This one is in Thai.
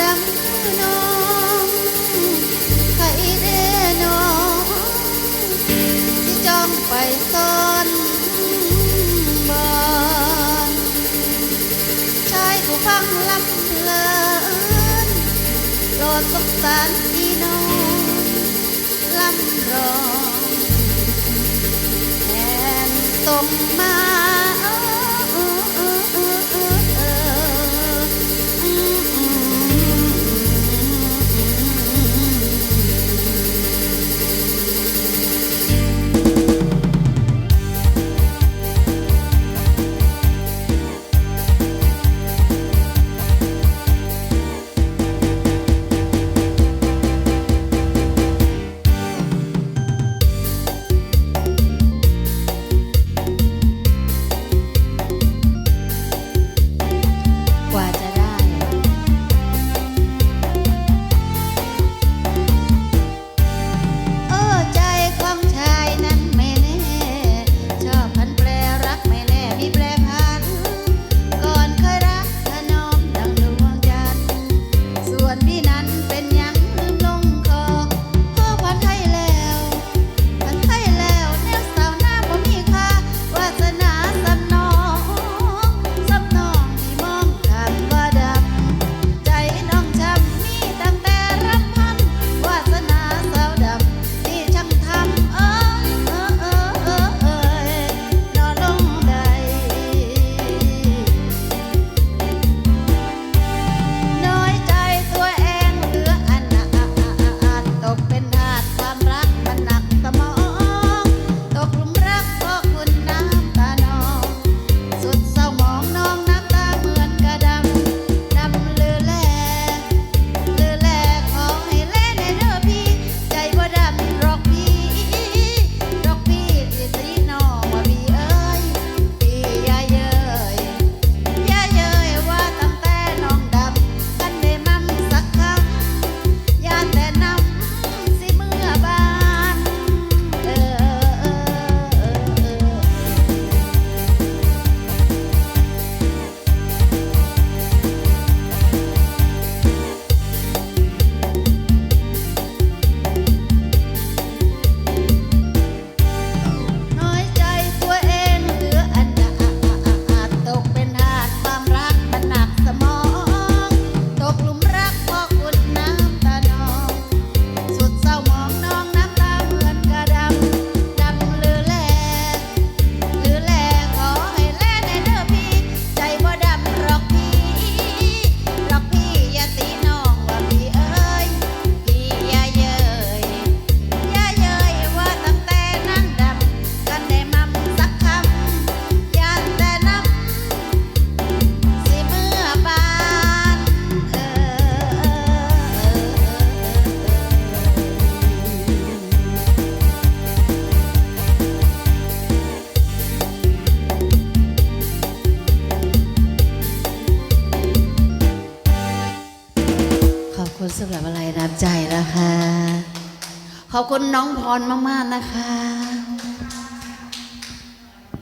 ดังน้องใครเด้น้องที่จ้องไปซ่อนบอนชายผู้ฟังลำเลินโลดสงสารพี่น้องลำรองแทนตรงมาำหรับอะไรน้ำใจนะคะ ขอบคุณน้องพรมาก ๆ นะคะ